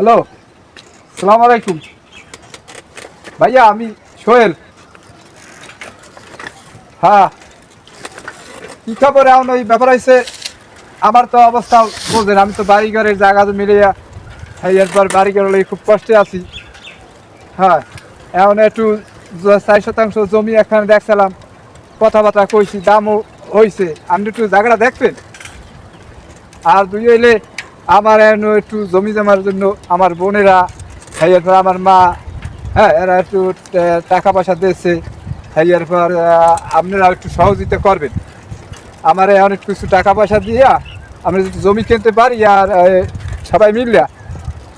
Hello, সালাম আলাইকুম। ভাইয়া, আমি সোহেল। হ্যাঁ কী খবর? এখন ওই ব্যাপার হয়েছে আমার তো অবস্থা বোঝেন আমি তো বাড়ি ঘরের জায়গা তো মিলিয়া এরপর বাড়ি ঘর লই খুব কষ্টে আছি। হ্যাঁ এখন একটু চার শতাংশ জমি এখানে দেখছিলাম, কথাবার্তা কইছি, দামও হয়েছে আপনি একটু জায়গাটা দেখবেন? আর দুই হইলে আমার এখন একটু জমি জমার জন্য আমার বোনেরা হ্যাঁ পর আমার মা হ্যাঁ এরা একটু টাকা পয়সা দিয়েছে এরপর আহ, আপনারা একটু সহযোগিতা করবেন। আমার একটু কিছু টাকা পয়সা দিয়া আমরা যদি জমি কিনতে পারি আর সবাই মিললে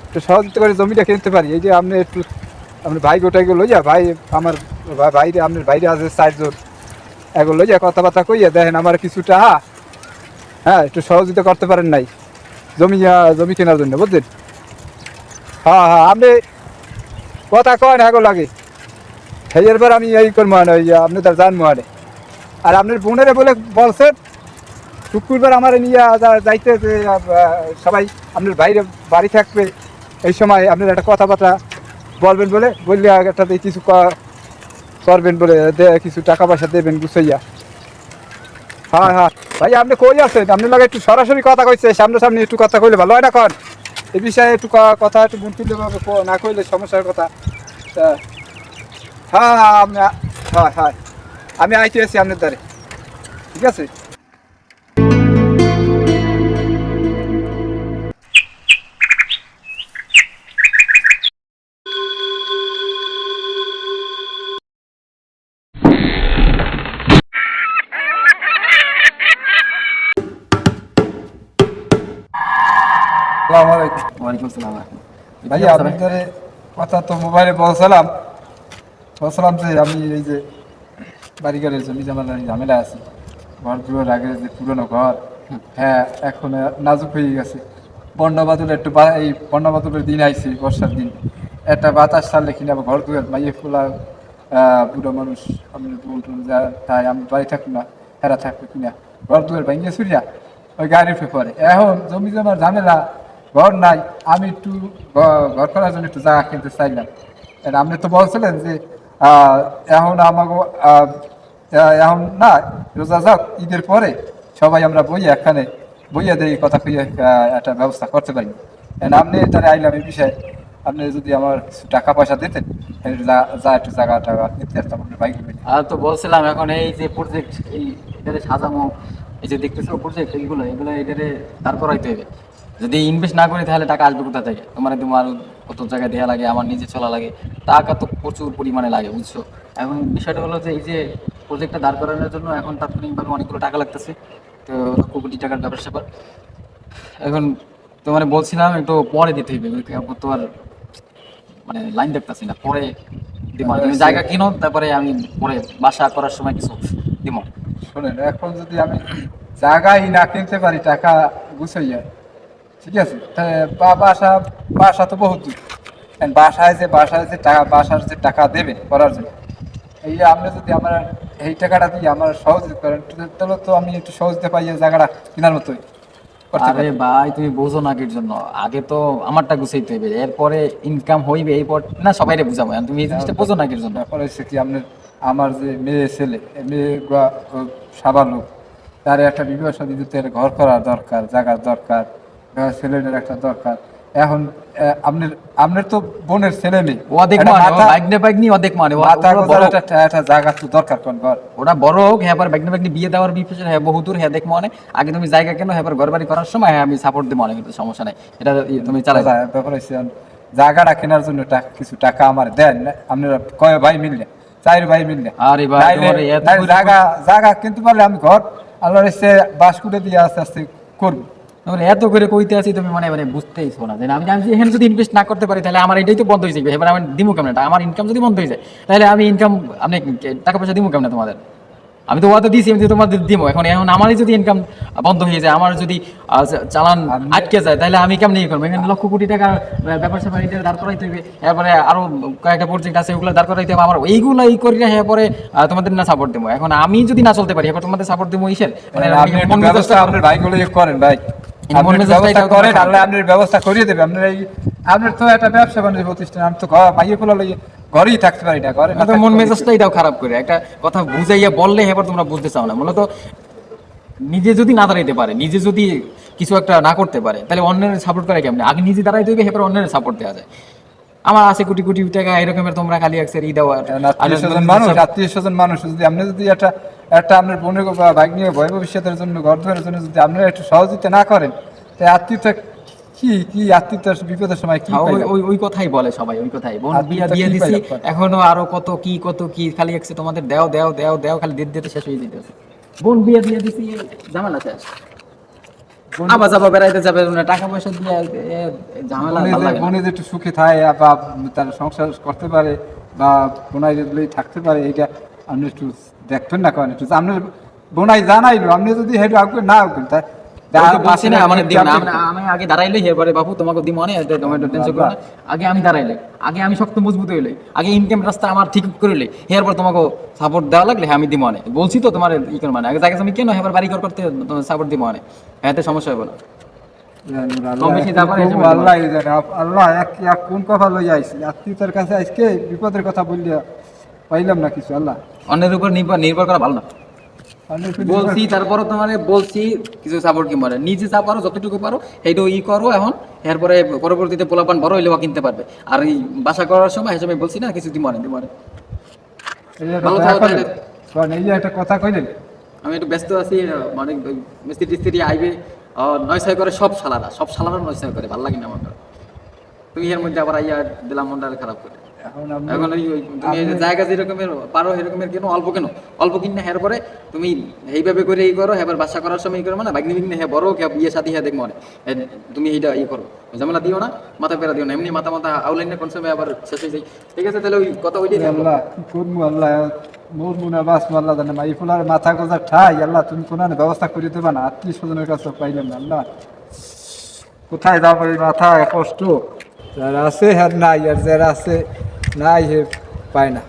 একটু সহযোগিতা করে জমিটা কিনতে পারি। এই যে আপনি একটু আপনার ভাই গোটাইগুলো লইয়া ভাই আমার বাইরে আপনার বাইরে আছে চারজন। এগুলো লইয়া কথাবার্তা কইয়া দেখেন আমার কিছু টাকা হ্যাঁ একটু সহযোগিতা করতে পারেন নাই। জমি জমি কেনার জন্য বুঝলেন হ্যাঁ হ্যাঁ আপনি কথা কয় না লাগে। সেই এরপর আমি এই করব মানে ওই আপনি তার জানব মানে আর আপনার বোনেরে বলে বলছেন, শুক্রবার আমার নিয়ে যাইতে সবাই আপনার বাইরে বাড়ি থাকবে, এই সময় আপনার একটা কথাবার্তা বলবেন বলে, বললে একটা কিছু করবেন বলে কিছু টাকা পয়সা দেবেন গুছাইয়া। হ্যাঁ হ্যাঁ। ভাই, আপনি কই আছেন? আপনি লাগে একটু সরাসরি কথা কইছে সামনে সামনে একটু কথা কইলে ভালো হয় না কন? এই বিষয়ে একটু কথা একটু বুনতিলে না কইলে সমস্যার কথা। হ্যাঁ হ্যাঁ আপনি হ্যাঁ হ্যাঁ। আমি আইতে আছি আপনার দ্বারে। ঠিক আছে? আসসালামু আলাইকুম। ওয়ালাইকুম আসসালাম। ভাই? আপনাদের কথা তো মোবাইলে বলছিলাম বলছিলাম যে আমি এই যে বাড়িঘরের জমি জমা ঝামেলা আছে। ঘর দুয়ার আগে যে পুরনো ঘর হ্যাঁ এখন নাজুক হয়ে গেছে। বন্যা বাদল একটু এই বন্যা বাদলের দিন আইছে বর্ষার দিন। একটা বাতাস ছাড়লে কিনা আবার ঘর দুয়ার মাইয়ে ফোলা বুড়ো মানুষ। আমি যা তাই আমি বাড়ি থাকব না হেরা থাকবে কিনা। ঘর দুয়ার ভাঙিয়ে সুরিয়া ওই গাড়ির পরে এখন জমি জমার ঝামেলা ঘর নাই, আমি একটু ঘর করার জন্য একটু জায়গা কিনতে চাইলাম। আপনি তো বলছিলেন যে এখন আমাকে এখন না, রোজা যাক ঈদের পরে সবাই আমরা বই এখানে বইয়া দিয়ে কথা কইয়া একটা ব্যবস্থা করতে পারি। আপনি তাহলে আইলাম এই বিষয়ে, আপনি যদি আমার টাকা পয়সা দিতেন যা- একটু জায়গা টাকা কিনতে পারতাম আপনার বাইক আর তো বলছিলাম, এখন এই যে প্রজেক্ট এই সাজানো এই যে দেখতেছো প্রজেক্ট এইগুলো, এগুলো এটারে তারপর হইতে হবে। যদি ইনভেস্ট না করি তাহলে টাকা আসবে কোথা থেকে? তোমার তোমার কত জায়গায় দেওয়া লাগে আমার নিজে চলা লাগে। টাকা তো প্রচুর পরিমাণে লাগে বুঝছ? এখন বিষয়টা হলো যে এই যে প্রজেক্টটা দাঁড় করানোর জন্য এখন তাৎক্ষণিকভাবে অনেকগুলো টাকা লাগতেছে। তো লক্ষ কোটি টাকার ব্যাপার স্যাপার এখন তোমার বলছিলাম একটু পরে দিতে এখন তো আর মানে লাইন দেখতেছি না পরে দিব। তুমি জায়গা কিনো তারপরে আমি পরে বাসা করার সময় কিছু দিব। শোনেন এখন যদি আমি জায়গায় না কিনতে পারি টাকা গুছাইয়া ঠিক আছে বাসা বাসা তো বহুত দূর। বাসায় যে বাসায় যে টাকা বাসার যে টাকা দেবে করার জন্য এই যে আপনি যদি আমার এই টাকাটা দিয়ে আমার সহযোগিতা করেন তাহলে তো আমি একটু সহজতে পাই জায়গাটা কেনার মতোই আরে ভাই তুমি বোঝো না কির জন্য। আগে তো আমারটা গুছাইতে হইবে। এরপরে ইনকাম হইবে এই পর না সবাইরে বুঝাবো। তুমি এই জিনিসটা বোঝো না কির জন্য। ব্যাপার হচ্ছে কি আপনার আমার যে মেয়ে ছেলে মেয়ে সাবার লোক তার একটা বিবাহ সাথে দিতে ঘর করা দরকার জায়গার দরকার। আহ, ছেলেদের একটা দরকার। এখন আপনার আপনার তো বোনের ছেলে মেয়ে। একটা মানে মাথা- বাইক নে বাইক নি অর্ধেক মানে একটা জায়গা তো দরকার কোন ঘর? ওটা বড় হোক হ্যাঁ পর বাইক নে বিয়ে দেওয়ার বিপক্ষে হ্যাঁ বহুদূর হ্যাঁ দেখ মনে। আগে তুমি জায়গা কেন হ্যাঁ পর ঘর বাড়ি করার সময় হ্যাঁ আমি সাপোর্ট দিব অনেক কিন্তু সমস্যা নাই। এটা তুমি চালাই ব্যাপার এখন জায়গাটা কেনার জন্য টাকা- কিছু টাকা আমার দেন না? আপনারা কয় ভাই মিললে? চার ভাই মিললে? আরে ভাই, জায়গা জায়গা কিনতে পারলে আমি ঘর আল্লাহর ইচ্ছে বাস করে দিয়ে আস্তে আস্তে করব। তাহলে এত করে কইতে আছি তুমি মানে মানে বুঝতেইছো না। যে আমি আমি এখানে যদি ইনভেস্ট না করতে পারি তাহলে আমার এটাই তো বন্ধ হয়ে যাবে এবার দিমু কেমন? আমার ইনকাম যদি বন্ধ হয়ে যায় তাহলে আমি ইনকাম আপনি টাকা পয়সা দিমু কেমন তোমাদের? আমি তো ওয়াদা দিয়েছি আমি তোমাদের দিব এখন এখন আমারই যদি ইনকাম বন্ধ হয়ে যায় আমার যদি চালান আটকে যায় তাহলে আমি কেমন ইয়ে করব? এখানে লক্ষ কোটি টাকা ব্যাপার স্যাপার এটা দাঁড় করাইতে হবে এরপরে আরও কয়েকটা প্রজেক্ট আছে ওগুলো দাঁড় করাইতে হবে। আমার এইগুলো এই করি না এরপরে তোমাদের না সাপোর্ট দেবো এখন আমি যদি না চলতে পারি এবার তোমাদের সাপোর্ট দেবো ইসের মানে ভাইগুলো ইয়ে করেন ভাই। এই আপনি একটু মেজাজটা ব্যবস্থা এটাও করেন তোমার আল্লাহ আপনার ব্যবস্থা করিয়ে দেবে। আপনার এই আপনার তো একটা ব্যবসা বাণিজ্য প্রতিষ্ঠান আমি তো ঘর মাইয়ে লাগে ঘরেই থাকতে পারি না ঘরে না তো থাকতে মন মেজাজটা এটাও খারাপ করে। একটা কথা বুঝাইয়া বললে এবার তোমরা বুঝতে চাও না। মূলত নিজে যদি না দাঁড়াইতে পারে নিজে যদি কিছু একটা না করতে পারে তাহলে অন্যের সাপোর্ট করে কেমন? আগে নিজে দাঁড়াইতে হবে এবার অন্যের সাপোর্ট দেওয়া যায়। আমার আছে কোটি কোটি টাকা এরকমের তোমরা খালি একসের ই দেওয়া। আত্মীয় স্বজন মানুষ আত্মীয় স্বজন মানুষ যদি আপনি যদি একটা একটা আপনার বোনের বাইক নিয়ে ভয় ভবিষ্যতের জন্য ঘর ধরার জন্য যদি আপনারা একটু সহযোগিতা না করেন তাই আত্মীয়তা কি কি আত্মীয়তার বিপদের সময় কি হ্যাঁ, ওই ওই কথাই বলে সবাই ওই কথাই। বোন বিয়া দিয়ে দিছি এখনও আরও কত কি কত কি খালি একসে তোমাদের দেও দেও দেও দেও খালি দিতে দিতে শেষ হয়ে যেতেছে বোন বিয়া দিয়ে দিছি ঝামেলা শেষ। আবার যাব বেড়াইতে যাবে টাকা পয়সা দিয়ে ঝামেলা একটু সুখে থাকে বা তার সংসার করতে পারে বা বোনাই থাকতে পারে এটা আপনি একটু দেখবেন না করেন একটু আপনার বোনাই জানাইলো আপনি যদি হেঁটু আগুন না আগুন তা বলছি না, মানে আমি- আগে দাঁড়াইলে বাবু তোমাকে দিব অনেক তোমার টেনশন করো আগে আমি দাঁড়াইলে আগে আমি শক্ত মজবুত হইলে আগে ইনকাম রাস্তা আমার ঠিক করলে এরপর তোমাকে সাপোর্ট দেওয়া লাগলে হ্যাঁ আমি বলছি তো তোমার ই করো মানে আগে জায়গা আমি কেন এবার বাড়ি ঘর করতে তোমার সাপোর্ট দিব অনেক এতে সমস্যা হবে না। আল্লাহ কোন কথা লইয়া আত্মীয়তার কাছে আজকে বিপদের কথা বললিয়া পাইলাম না কিছু আল্লাহ। অন্যের উপর নির্ভর করা ভালো না। বলছি তারপরে তোমার বলছি কিছু সাপোর্ট কি মারে? নিজে যা পারো যতটুকু পারো এইটা ই করো এখন। এরপরে পরবর্তীতে পোলাপান বড় হইলেও কিনতে পারবে। আর এই বাসা করার সময় হিসেবে বলছি না কিছু তাহলে। কারণ এই যে একটা কথা কইলেন। আমি একটু ব্যস্ত আছি মানে মিস্ত্রি টিস্ত্রি আইবে নয় ছয় করে সব সালারা সব সালারা নয় ছয় করে ভালো লাগে না আমার। তুমি এর মধ্যে আবার আইয়া দিলাম মনটা খারাপ করে। এখন ওই তুমি জায়গা যেরকমের পারো এরকমের কেন? অল্প কেন? অল্প কিনে হের পরে তুমি এইভাবে করে এই করো এবার বাসা করার সময় করো মানে বাগনি বিঘ্নে হ্যাঁ বড় কে বিয়ে সাথে হ্যাঁ দেখব তুমি এইটা ই করো ঝামেলা দিও না মাথা পেরা দিও না এমনি মাথা মাথা আউলাইনে কোন সময় আবার শেষ হয়ে যায়। ঠিক আছে তাহলে ওই কথা ওইটাই আল্লাহ মোর মুনা বাস আল্লাহ জানে মাই ফুলার মাথা গোজা ঠাই আল্লাহ তুমি কোন ব্যবস্থা করে দেবা না আত্মীয় স্বজনের কাছে পাইলাম না আল্লাহ। কোথায় যাব এই মাথা কষ্ট? যারা আছে হ্যাঁ নাই আর যারা আছে নাই হে পায় না